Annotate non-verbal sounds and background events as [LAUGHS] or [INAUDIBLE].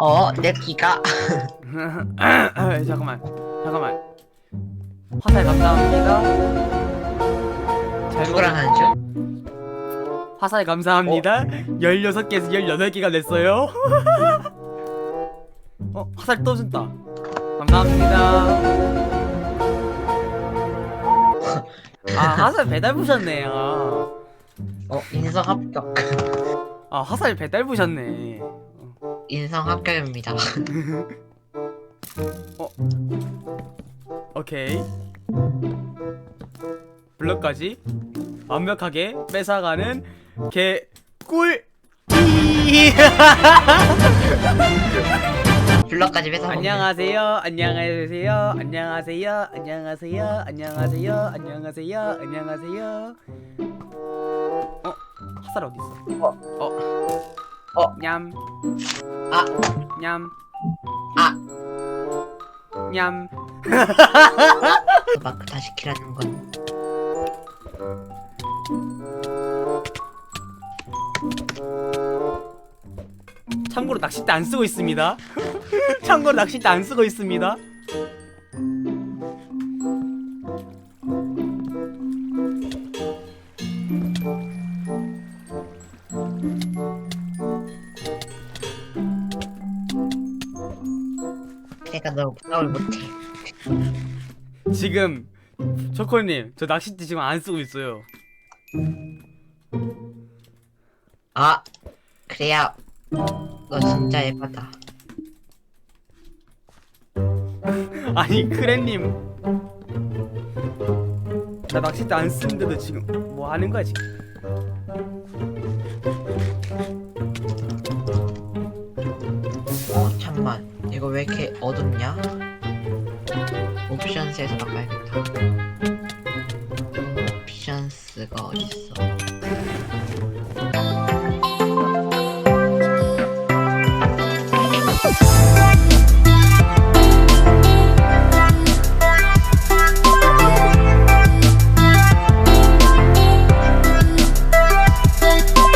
어, 내 귀가. 아, [LAUGHS] 잠깐만 잠깐만. 화살 감사합니다. 잘못 누구랑 하는 중? 화살 감사합니다. 16개에서 18개가 됐어요. [LAUGHS] 어 화살 또 준다. 감사합니다. 아 화살 배달 부셨네요. 어, 인성 합격. 아 화살 배달 부셨네 인성 합격입니다. 오케이. 블럭까지 완벽하게 뺏어가는 개꿀. [LAUGHS] 블럭까지 뺏어. 안녕하세요. 안녕하세요. 안녕하세요. 안녕하세요. 안녕하세요. 안녕하세요. 안녕하세요. 어? 화살 어디 있어? 어. 어. 어. 냠. 아. 냠. 아. 냠. [LAUGHS] 마크 다시 키라는 건. 참고로 낚싯대 안 쓰고 있습니다. [LAUGHS] 참고로 낚싯대 안 쓰고 있습니다. 내가 너 부담을 못해. 지금 초코님 저 낚싯대 지금 안 쓰고 있어요. 아, 그래야 너 진짜 예쁘다. [LAUGHS] 아니 크랜님 나 낚싯대 안 쓰는데도 지금 뭐 하는 거야 지금? 어, 잠만. 이거 왜 이렇게 어둡냐? 옵션스에서 바꿔야겠다. 옵션스가 어딨어?